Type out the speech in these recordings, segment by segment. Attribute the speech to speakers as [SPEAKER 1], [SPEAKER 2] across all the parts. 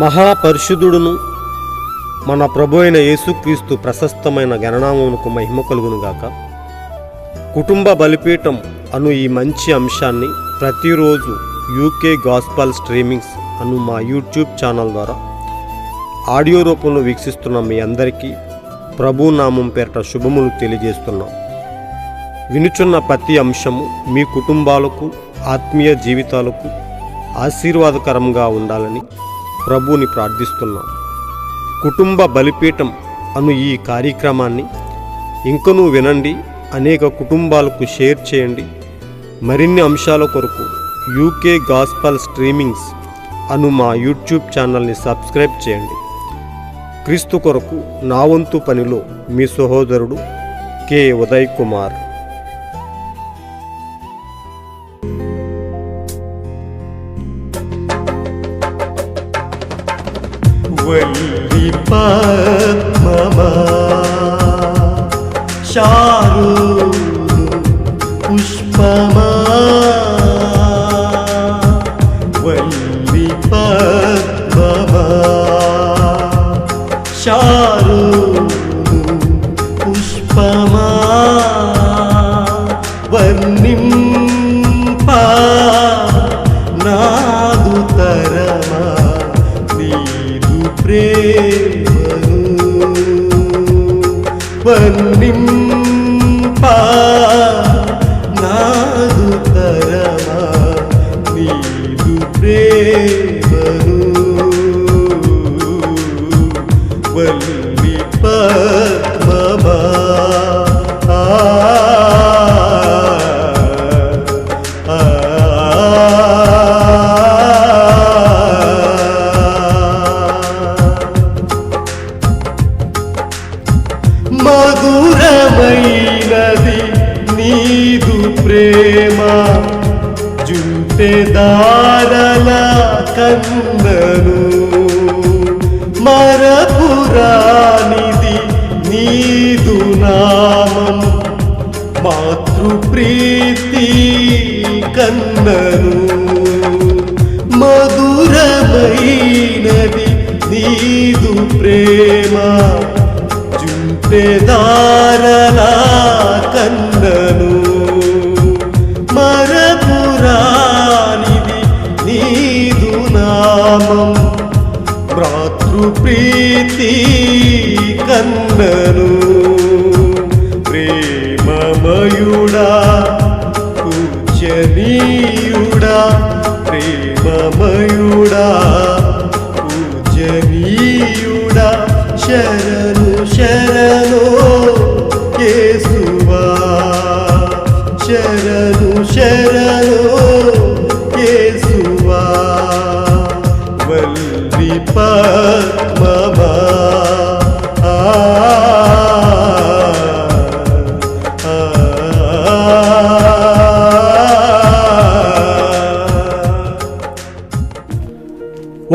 [SPEAKER 1] మహాపరిశుద్ధుడును. మన ప్రభు అయిన యేసుక్రీస్తు ప్రశస్తమైన గణనామమునకు మహిమ కలుగునుగాక కుటుంబ బలిపీఠం అను ఈ మంచి అంశాన్ని ప్రతిరోజు యూకే గాస్పల్ స్ట్రీమింగ్స్ అను మా యూట్యూబ్ ఛానల్ ద్వారా ఆడియో రూపంలో వీక్షిస్తున్న మీ అందరికీ ప్రభు నామం పేరట శుభములు తెలియజేస్తున్నాం. వినుచున్న ప్రతి అంశము మీ కుటుంబాలకు ఆత్మీయ జీవితాలకు ఆశీర్వాదకరంగా ఉండాలని ప్రభువుని ప్రార్థిస్తున్నాం. కుటుంబ బలిపీఠం అను ఈ కార్యక్రమాన్ని ఇంకనూ వినండి అనేక కుటుంబాలకు షేర్ చేయండి. మరిన్ని అంశాల కొరకు యూకే గాస్పల్ స్ట్రీమింగ్స్ అను మా యూట్యూబ్ ఛానల్ని సబ్స్క్రైబ్ చేయండి. క్రీస్తు కొరకు నా వంతు పనిలో మీ సహోదరుడు కె. ఉదయ్ కుమార్.
[SPEAKER 2] मत मम चारु पुष्पमा वल्लिपद्ममा चारु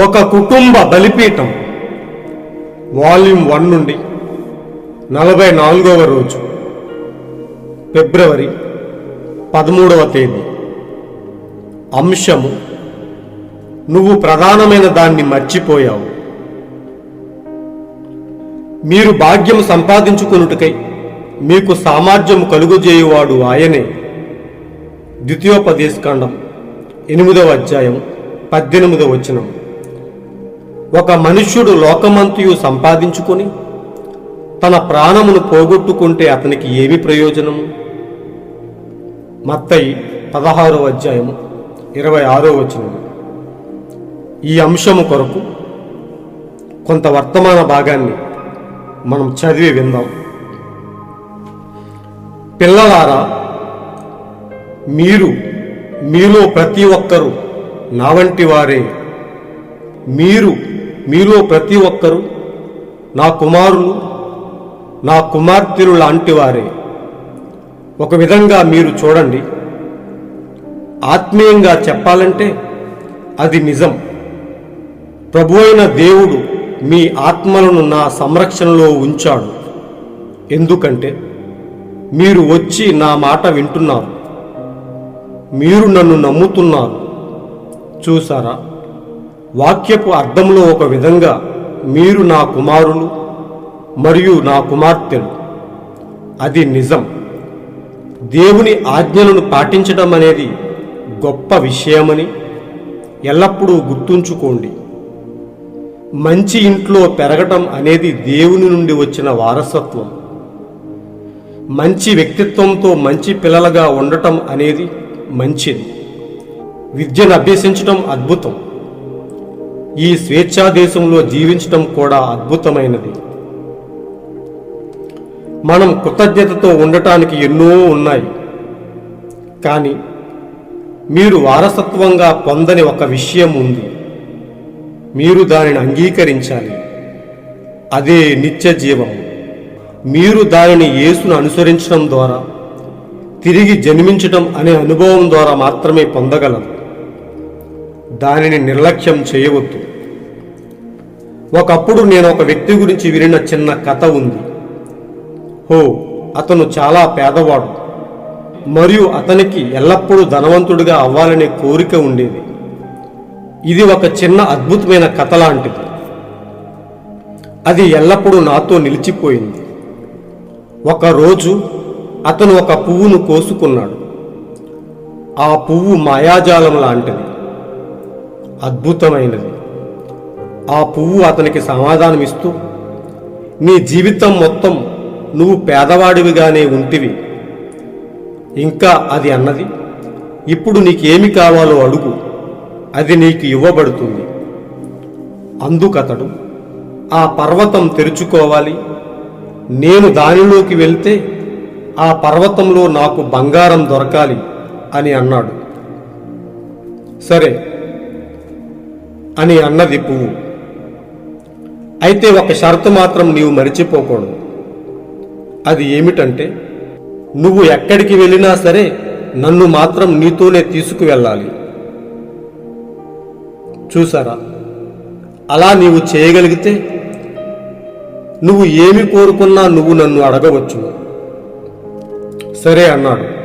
[SPEAKER 1] ఒక కుటుంబ బలిపీఠం. వాల్యూమ్ వన్ నుండి నలభై నాలుగవ రోజు ఫిబ్రవరి పదమూడవ తేదీ. అంశము నువ్వు ప్రధానమైన దాన్ని మర్చిపోయావు. మీరు భాగ్యం సంపాదించుకొనుటకై మీకు సామర్థ్యం కలుగుజేయువాడు ఆయనే. ద్వితీయోపదేశకాండం ఎనిమిదవ అధ్యాయం పద్దెనిమిదవ వచనం. ఒక మనుష్యుడు లోకమంతయు సంపాదించుకొని తన ప్రాణమును పోగొట్టుకుంటే అతనికి ఏమి ప్రయోజనము? మత్తయి పదహారో అధ్యాయము ఇరవై ఆరో వచనం ఈ అంశము కొరకు కొంత వర్తమాన భాగాన్ని మనం చదివి విందాం. పిల్లలారా మీరు మీలో ప్రతి ఒక్కరూ నా వంటి వారే. మీరు మీలో ప్రతి ఒక్కరూ నా కుమారులు నా కుమార్తెలు లాంటివారే. ఒక విధంగా మీరు చూడండి. ఆత్మీయంగా చెప్పాలంటే అది నిజం. ప్రభు అయిన దేవుడు మీ ఆత్మలను నా సంరక్షణలో ఉంచాడు. ఎందుకంటే మీరు వచ్చి నా మాట వింటున్నారు. మీరు నన్ను నమ్ముతున్నారు. చూసారా? వాక్యపు అర్థంలో ఒక విధంగా మీరు నా కుమారులు మరియు నా కుమార్తెలు. అది నిజం. దేవుని ఆజ్ఞలను పాటించడం అనేది గొప్ప విషయమని ఎల్లప్పుడూ గుర్తుంచుకోండి. మంచి ఇంట్లో పెరగటం అనేది దేవుని నుండి వచ్చిన వారసత్వం. మంచి వ్యక్తిత్వంతో మంచి పిల్లలుగా ఉండటం అనేది మంచిది. విద్యను అభ్యసించడం అద్భుతం. ఈ స్వేచ్ఛా దేశంలో జీవించటం కూడా అద్భుతమైనది. మనం కృతజ్ఞతతో ఉండటానికి ఎన్నో ఉన్నాయి. కానీ మీరు వారసత్వంగా పొందని ఒక విషయం ఉంది. మీరు దానిని అంగీకరించాలి. అదే నిత్య జీవం. మీరు దానిని యేసును అనుసరించడం ద్వారా తిరిగి జన్మించటం అనే అనుభవం ద్వారా మాత్రమే పొందగలరు. దానిని నిర్లక్ష్యం చేయవద్దు. ఒకప్పుడు నేను ఒక వ్యక్తి గురించి వినిన చిన్న కథ ఉంది. హో అతను చాలా పేదవాడు. మరియు అతనికి ఎల్లప్పుడూ ధనవంతుడిగా అవ్వాలనే కోరిక ఉండేది. ఇది ఒక చిన్న అద్భుతమైన కథ లాంటిది. అది ఎల్లప్పుడూ నాతో నిలిచిపోయింది. ఒకరోజు అతను ఒక పువ్వును కోసుకున్నాడు. ఆ పువ్వు మాయాజాలం లాంటిది. అద్భుతమైనది. ఆ పువ్వు అతనికి సమాధానమిస్తూ నీ జీవితం మొత్తం నువ్వు పేదవాడివిగానే ఉంటివి. ఇంకా అది అన్నది ఇప్పుడు నీకేమి కావాలో అడుగు అది నీకు ఇవ్వబడుతుంది. అందుకతడు ఆ పర్వతం తెరుచుకోవాలి. నేను దానిలోకి వెళ్తే ఆ పర్వతంలో నాకు బంగారం దొరకాలి అని అన్నాడు. సరే అని అన్నది పువ్వు. అయితే ఒక షరతు మాత్రం నీవు మరిచిపోకూడదు. అది ఏమిటంటే నువ్వు ఎక్కడికి వెళ్ళినా సరే నన్ను మాత్రం నీతోనే తీసుకువెళ్ళాలి. చూసారా? అలా నీవు చేయగలిగితే నువ్వు ఏమి కోరుకున్నా నువ్వు నన్ను అడగవచ్చు. సరే అన్నాడు.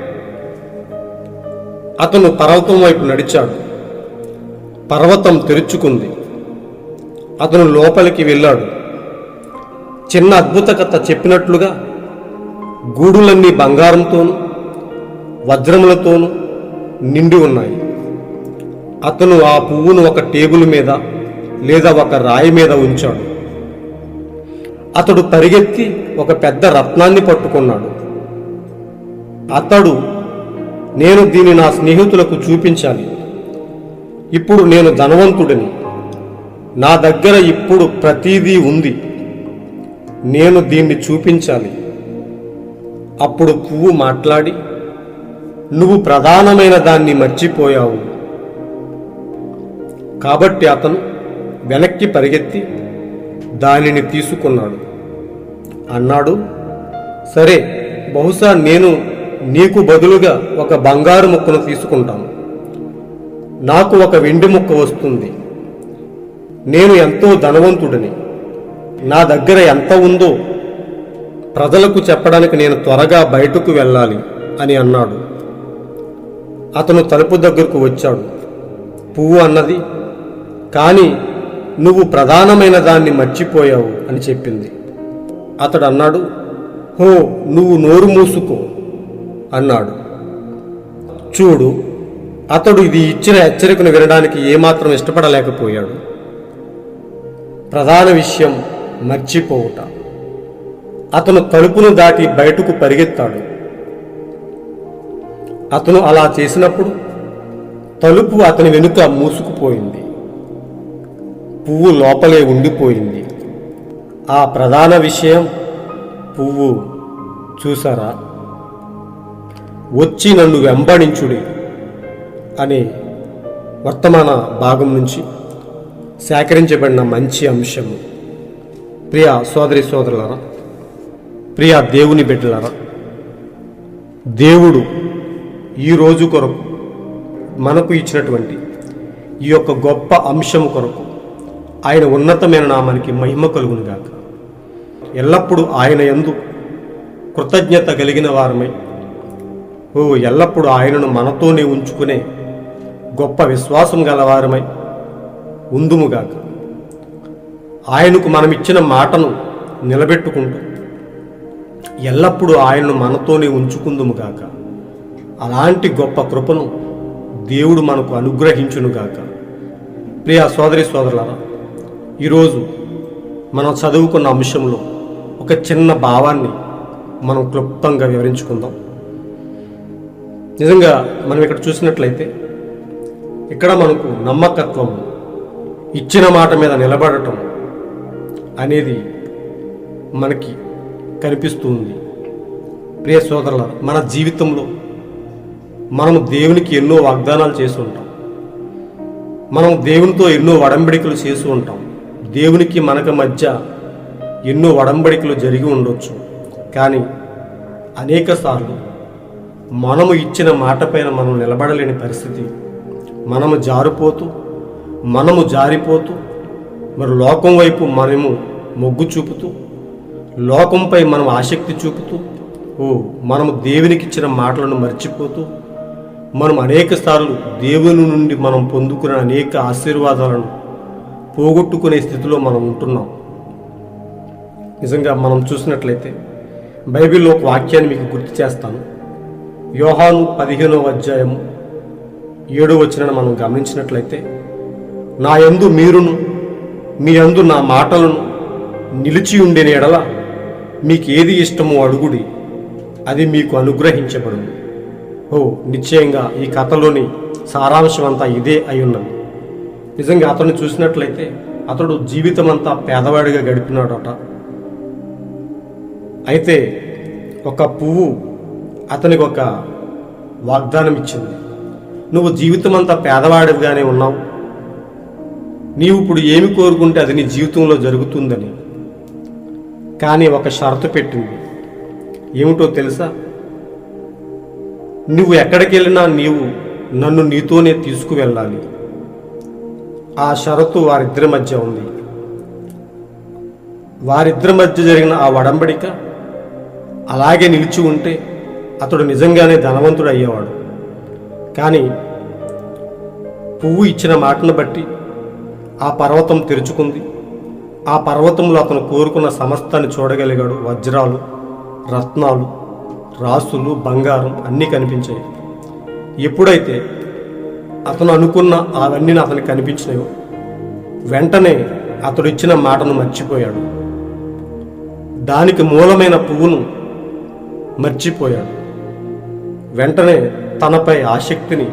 [SPEAKER 1] అతను పర్వతం వైపు నడిచాడు. పర్వతం తెరుచుకుంది. అతను లోపలికి వెళ్ళాడు. చిన్న అద్భుత కథ చెప్పినట్లుగా గూడులన్నీ బంగారంతోనూ వజ్రములతోనూ నిండి ఉన్నాయి. అతను ఆ పువ్వును ఒక టేబుల్ మీద లేదా ఒక రాయి మీద ఉంచాడు. అతడు పరిగెత్తి ఒక పెద్ద రత్నాన్ని పట్టుకున్నాడు. అతడు నేను దీన్ని నా స్నేహితులకు చూపించాలి. ఇప్పుడు నేను ధనవంతుడిని. నా దగ్గర ఇప్పుడు ప్రతీదీ ఉంది. నేను దీన్ని చూపించాలి. అప్పుడు పువ్వు మాట్లాడి నువ్వు ప్రధానమైన దాన్ని మర్చిపోయావు. కాబట్టి అతను వెనక్కి పరిగెత్తి దానిని తీసుకున్నాడు. అన్నాడు సరే బహుశా నేను నీకు బదులుగా ఒక బంగారు ముక్కను తీసుకుంటాను. నాకు ఒక వెండి ముక్క వస్తుంది. నేను ఎంతో ధనవంతుడిని. నా దగ్గర ఎంత ఉందో ప్రజలకు చెప్పడానికి నేను త్వరగా బయటకు వెళ్ళాలి అని అన్నాడు. అతను తలుపు దగ్గరకు వచ్చాడు. పువ్వు అన్నది కానీ నువ్వు ప్రధానమైన దాన్ని మర్చిపోయావు అని చెప్పింది. అతడు అన్నాడు హో నువ్వు నోరు మూసుకో అన్నాడు. చూడు అతడు ఇది ఇచ్చిన హెచ్చరికను వినడానికి ఏమాత్రం ఇష్టపడలేకపోయాడు. ప్రధాన విషయం మర్చిపోవుట. అతను తలుపును దాటి బయటకు పరిగెత్తాడు. అతను అలా చేసినప్పుడు తలుపు అతని వెనుక మూసుకుపోయింది. పువ్వు లోపలే ఉండిపోయింది. ఆ ప్రధాన విషయం పువ్వు చూసారా? వచ్చి నన్ను వెంబడించుడే. అనే వర్తమాన భాగం నుంచి సేకరించబడిన మంచి అంశము. ప్రియ సోదరి సోదరులారా ప్రియ దేవుని బిడ్డలారా దేవుడు ఈ రోజు కొరకు మనకు ఇచ్చినటువంటి ఈ యొక్క గొప్ప అంశం కొరకు ఆయన ఉన్నతమైన నామానికి మహిమ కలుగునుగాక ఎల్లప్పుడూ ఆయన ఎందు కృతజ్ఞత కలిగిన వారమై ఓ ఎల్లప్పుడూ ఆయనను మనతోనే ఉంచుకునే గొప్ప విశ్వాసం గలవారమై ఉందుముగాక. ఆయనకు మనం ఇచ్చిన మాటను నిలబెట్టుకుంటూ ఎల్లప్పుడూ ఆయనను మనతోనే ఉంచుకుందుముగాక. అలాంటి గొప్ప కృపను దేవుడు మనకు అనుగ్రహించునుగాక. ప్రియ సోదరి సోదరులారా ఈరోజు మనం చదువుకున్న అంశంలో ఒక చిన్న భావాన్ని మనం క్లుప్తంగా వివరించుకుందాం. నిజంగా మనం ఇక్కడ చూసినట్లయితే ఇక్కడ మనకు నమ్మకత్వం ఇచ్చిన మాట మీద నిలబడటం అనేది మనకి కనిపిస్తుంది. ప్రియ సోదరుల మన జీవితంలో మనము దేవునికి ఎన్నో వాగ్దానాలు చేసి ఉంటాం. మనం దేవునితో ఎన్నో వడంబడికలు చేసి ఉంటాం. దేవునికి మనకు మధ్య ఎన్నో వడంబడికలు జరిగి ఉండొచ్చు. కానీ అనేకసార్లు మనము ఇచ్చిన మాట పైన మనం నిలబడలేని పరిస్థితి మనము జారిపోతూ మనము జారిపోతూ మరి లోకం వైపు మనము మొగ్గు చూపుతూ లోకంపై మనం ఆసక్తి చూపుతూ ఓ మనము దేవునికి ఇచ్చిన మాటలను మర్చిపోతూ మనం అనేక సార్లు దేవుని నుండి మనం పొందుకున్న అనేక ఆశీర్వాదాలను పోగొట్టుకునే స్థితిలో మనం ఉంటున్నాం. నిజంగా మనం చూసినట్లయితే బైబిల్లో ఒక వాక్యాన్ని మీకు గుర్తు చేస్తాను. యోహాను పదిహేనవ అధ్యాయము ఏడో వచ్చిన మనం గమనించినట్లయితే నా యందు మీరును మీ యందు నా మాటలను నిలిచి ఉండే ఎడల మీకు ఏది ఇష్టమో అడుగుడి అది మీకు అనుగ్రహించబడు ఓ నిశ్చయంగా ఈ కథలోని సారాంశం అంతా ఇదే అయి ఉన్నది. నిజంగా అతను చూసినట్లయితే అతడు జీవితం అంతా పేదవాడిగా గడిపినాడట. అయితే ఒక పువ్వు అతనికి ఒక వాగ్దానం ఇచ్చింది నువ్వు జీవితం అంతా పేదవాడివిగానే ఉన్నావు. నీవు ఇప్పుడు ఏమి కోరుకుంటే అది నీ జీవితంలో జరుగుతుందని. కానీ ఒక షరతు పెట్టింది. ఏమిటో తెలుసా? నువ్వు ఎక్కడికి వెళ్ళినా నీవు నన్ను నీతోనే తీసుకువెళ్ళాలి. ఆ షరతు వారిద్దరి మధ్య ఉంది. వారిద్దరి మధ్య జరిగిన ఆ వడంబడిక అలాగే నిలిచి ఉంటే అతడు నిజంగానే ధనవంతుడు అయ్యేవాడు కానీ పువ్వు ఇచ్చిన మాటను బట్టి ఆ పర్వతం తెరుచుకుంది. ఆ పర్వతంలో అతను కోరుకున్న సమస్తాన్ని చూడగలిగాడు. వజ్రాలు రత్నాలు రాసులు బంగారం అన్నీ కనిపించాయి. ఎప్పుడైతే అతను అనుకున్న అవన్నీ అతనికి కనిపించినాయో వెంటనే అతడు ఇచ్చిన మాటను మర్చిపోయాడు. దానికి మూలమైన పువ్వును మర్చిపోయాడు. వెంటనే తనపై ఆసక్తిని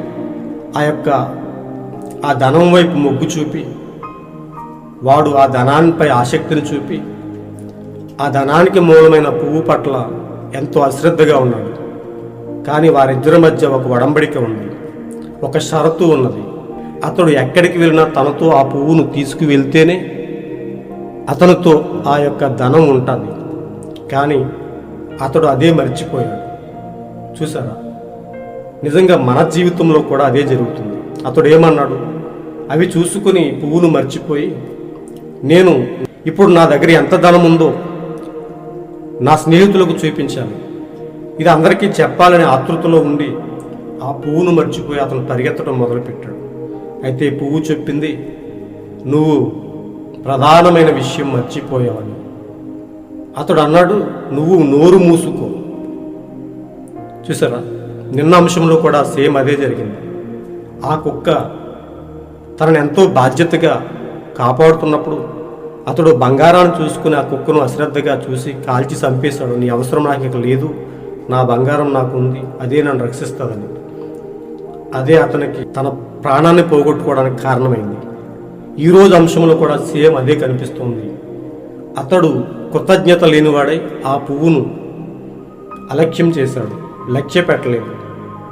[SPEAKER 1] ఆ యొక్క ఆ ధనం వైపు మొగ్గు చూపి వాడు ఆ ధనాన్నిపై ఆసక్తిని చూపి ఆ ధనానికి మూలమైన పువ్వు పట్ల ఎంతో అశ్రద్ధగా ఉన్నాడు. కానీ వారిద్దరి మధ్య ఒక వడంబడిక ఉంది ఒక షరతు ఉన్నది. అతడు ఎక్కడికి వెళ్ళినా తనతో ఆ పువ్వును తీసుకువెళ్తేనే అతనితో ఆ యొక్క ధనం ఉంటుంది. కానీ అతడు అదే మర్చిపోయాడు. చూసారా? నిజంగా మన జీవితంలో కూడా అదే జరుగుతుంది. అతడు ఏమన్నాడు? అవి చూసుకుని పువ్వును మర్చిపోయి నేను ఇప్పుడు నా దగ్గర ఎంత ధనం ఉందో నా స్నేహితులకు చూపించాను. ఇది అందరికీ చెప్పాలనే ఆతృతలో ఉండి ఆ పువ్వును మర్చిపోయి అతను పరిగెత్తడం మొదలుపెట్టాడు. అయితే పువ్వు చెప్పింది నువ్వు ప్రధానమైన విషయం మర్చిపోయావని. అతడు అన్నాడు నువ్వు నోరు మూసుకో. చూసారా? నిన్న అంశంలో కూడా సేమ్ అదే జరిగింది. ఆ కుక్క తనను ఎంతో బాధ్యతగా కాపాడుతున్నప్పుడు అతడు బంగారాన్ని చూసుకుని ఆ కుక్కను అశ్రద్ధగా చూసి కాల్చి చంపేశాడు. నీ అవసరం నాకు ఇక లేదు. నా బంగారం నాకు ఉంది. అదే నన్ను రక్షిస్తుందని. అదే అతనికి తన ప్రాణాన్ని పోగొట్టుకోవడానికి కారణమైంది. ఈరోజు అంశంలో కూడా సేమ్ అదే కనిపిస్తుంది. అతడు కృతజ్ఞత లేనివాడై ఆ పువ్వును అలక్ష్యం చేశాడు. లక్ష్య పెట్టలేదు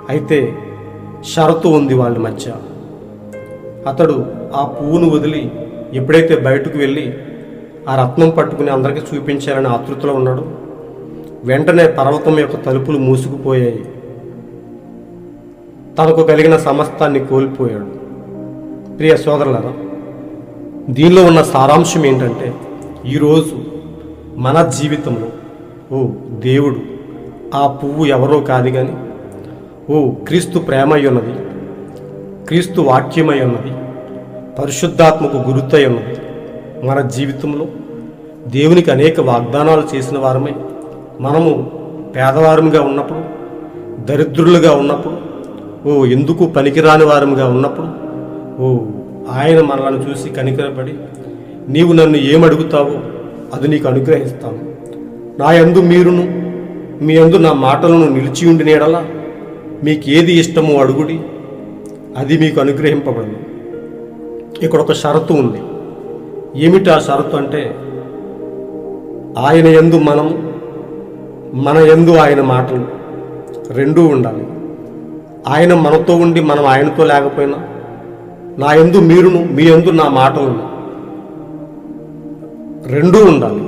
[SPEAKER 1] అయితే షరతు ఉంది వాళ్ళ మధ్య. అతడు ఆ పువ్వును వదిలి ఎప్పుడైతే బయటకు వెళ్ళి ఆ రత్నం పట్టుకుని అందరికీ చూపించాలని ఆతృతలో ఉన్నాడు వెంటనే పర్వతం యొక్క తలుపులు మూసుకుపోయాయి. తనకు కలిగిన సమస్తాన్ని కోల్పోయాడు. ప్రియ సోదరులారా దీనిలో ఉన్న సారాంశం ఏంటంటే ఈరోజు మన జీవితంలో ఓ దేవుడు ఆ పువ్వు ఎవరో కాదు కానీ ఓ క్రీస్తు ప్రేమయ్యున్నది ఉన్నది క్రీస్తు వాక్యమై ఉన్నది పరిశుద్ధాత్మకు గురుతై ఉన్నది మన జీవితంలో దేవునికి అనేక వాగ్దానాలు చేసిన వారమే మనము పేదవారముగా ఉన్నప్పుడు దరిద్రులుగా ఉన్నప్పుడు ఓ ఎందుకు పనికిరాని వారముగా ఉన్నప్పుడు ఓ ఆయన మనలను చూసి కనికరపడి నీవు నన్ను ఏమడుగుతావో అది నీకు అనుగ్రహిస్తాను. నా యందు మీరును మీ యందు నా మాటలను నిలిచి ఉండి నీడలా? మీకు ఏది ఇష్టమో అడుగుడి. అది మీకు అనుగ్రహింపబడింది ఇక్కడ ఒక షరతు ఉంది. ఏమిటి ఆ షరతు అంటే? ఆయన యందు మనం మన యందు ఆయన మాటలు రెండూ ఉండాలి. ఆయన మనతో ఉండి మనం ఆయనతో లేకపోయినా నా యందు మీరును మీ యందు నా మాటలు రెండూ ఉండాలి.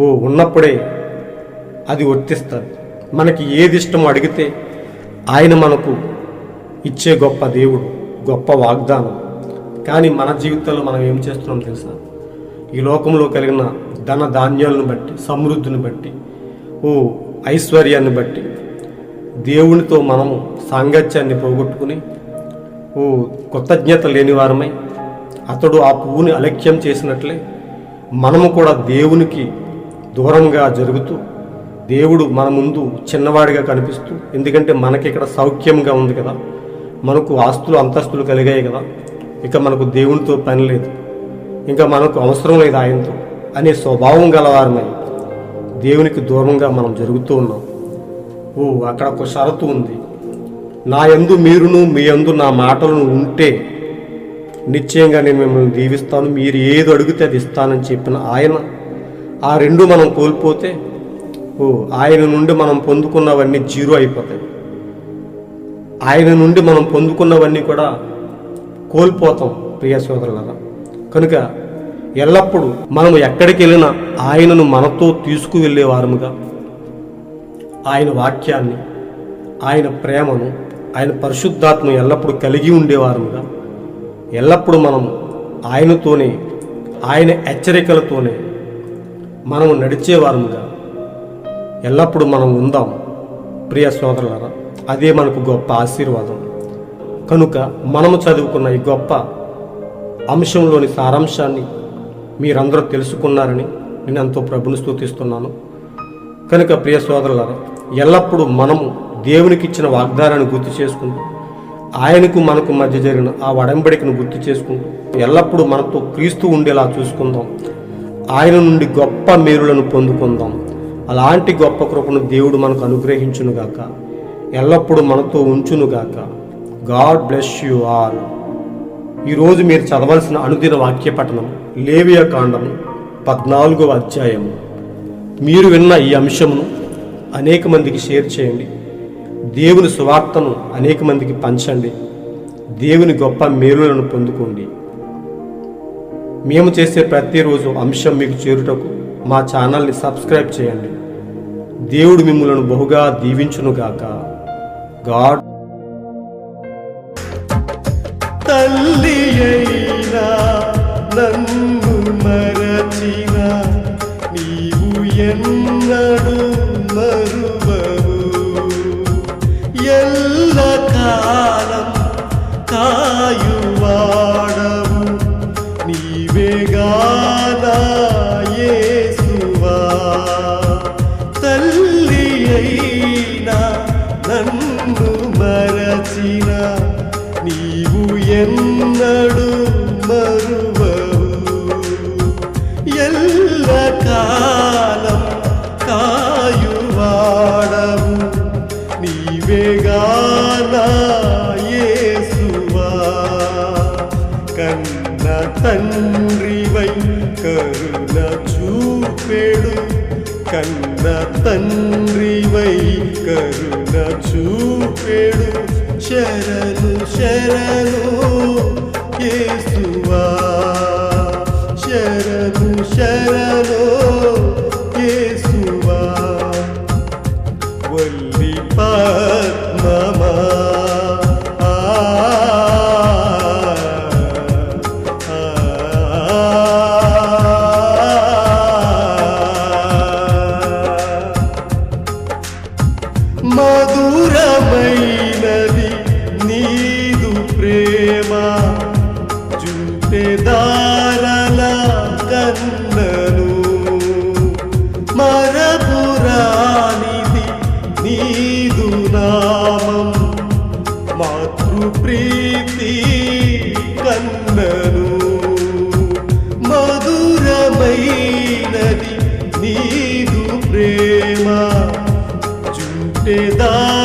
[SPEAKER 1] ఓ ఉన్నప్పుడే అది వర్తిస్తుంది. మనకి ఏది ఇష్టం అడిగితే ఆయన మనకు ఇచ్చే గొప్ప దేవుడు గొప్ప వాగ్దానం. కానీ మన జీవితంలో మనం ఏం చేస్తున్నాం తెలుసా? ఈ లోకంలో కలిగిన ధన ధాన్యాలను బట్టి సమృద్ధిని బట్టి ఓ ఐశ్వర్యాన్ని బట్టి దేవునితో మనము సాంగత్యాన్ని పోగొట్టుకుని ఓ కృతజ్ఞత లేని వారమై అతడు ఆ పువ్వుని అలక్ష్యం చేసినట్లే మనము కూడా దేవునికి దూరంగా జరుగుతూ దేవుడు మన ముందు చిన్నవాడిగా కనిపిస్తూ ఎందుకంటే మనకి ఇక్కడ సౌఖ్యంగా ఉంది కదా. మనకు ఆస్తులు అంతస్తులు కలిగాయి కదా. ఇక మనకు దేవునితో పని లేదు. ఇంకా మనకు అవసరం లేదు ఆయనతో అనే స్వభావం గలవారమై దేవునికి దూరంగా మనం జరుగుతూ ఉన్నాం. ఓ అక్కడ ఒక షరతు ఉంది. నా యందు మీరును మీ యందు నా మాటలను ఉంటే నిశ్చయంగా నేను మిమ్మల్ని దీవిస్తాను. మీరు ఏది అడిగితే అది ఇస్తానని చెప్పిన ఆయన ఆ రెండు మనం కోల్పోతే ఆయన నుండి మనం పొందుకున్నవన్నీ జీరో అయిపోతాయి. ఆయన నుండి మనం పొందుకున్నవన్నీ కూడా కోల్పోతాం ప్రియ సోదరులరా. కనుక ఎల్లప్పుడూ మనం ఎక్కడికి వెళ్ళినా ఆయనను మనతో తీసుకువెళ్ళేవారముగా ఆయన వాక్యాన్ని ఆయన ప్రేమను ఆయన పరిశుద్ధాత్మను ఎల్లప్పుడూ కలిగి ఉండేవారముగా ఎల్లప్పుడూ మనం ఆయనతోనే ఆయన హెచ్చరికలతోనే మనము నడిచేవారముగా ఎల్లప్పుడూ మనం ఉందాం. ప్రియ సోదరులారా అదే మనకు గొప్ప ఆశీర్వాదం. కనుక మనము చదువుకున్న ఈ గొప్ప అంశంలోని సారాంశాన్ని మీరందరూ తెలుసుకున్నారని నేను ఎంతో ప్రభుని స్థుతిస్తున్నాను. కనుక ప్రియ సోదరులారా ఎల్లప్పుడూ మనము దేవునికి ఇచ్చిన వాగ్దానాన్ని గుర్తు చేసుకుంటూ ఆయనకు మనకు మధ్య జరిగిన ఆ వడంబడికను గుర్తు చేసుకుంటూ ఎల్లప్పుడూ మనతో క్రీస్తు ఉండేలా చూసుకుందాం. ఆయన నుండి గొప్ప మేలులను పొందుకుందాం. అలాంటి గొప్ప కృపను దేవుడు మనకు అనుగ్రహించునుగాక ఎల్లప్పుడూ మనతో ఉంచునుగాక గాడ్ బ్లెస్ యు ఆల్. ఈరోజు మీరు చదవాల్సిన అనుదిన వాక్య పఠనం లేవియా కాండము పద్నాలుగవ అధ్యాయము. మీరు విన్న ఈ అంశమును అనేక మందికి షేర్ చేయండి. దేవుని సువార్తను అనేక మందికి పంచండి. దేవుని గొప్ప మేలులను పొందుకోండి. మేము చేసే ప్రతిరోజు అంశం మీకు చేరుటకు మా ఛానల్ని సబ్స్క్రైబ్ చేయండి. దేవుడు మిమ్మలను బహుగా దీవించునుగాక గాడ్
[SPEAKER 2] తల్లి అయినా నన్ను మరచిన నీవు ఎన్నడు మరువవు. ఎల్ల కాలం కాయువా శరణో. కన్నను మధురమైనది నీదు ప్రేమ. జుంటెదారల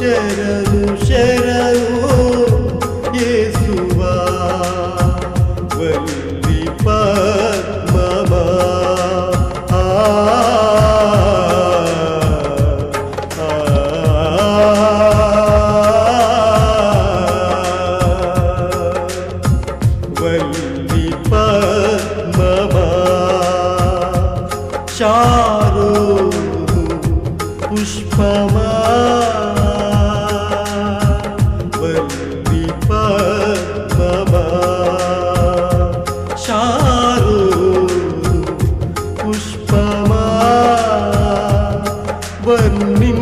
[SPEAKER 2] శరణు വന്നി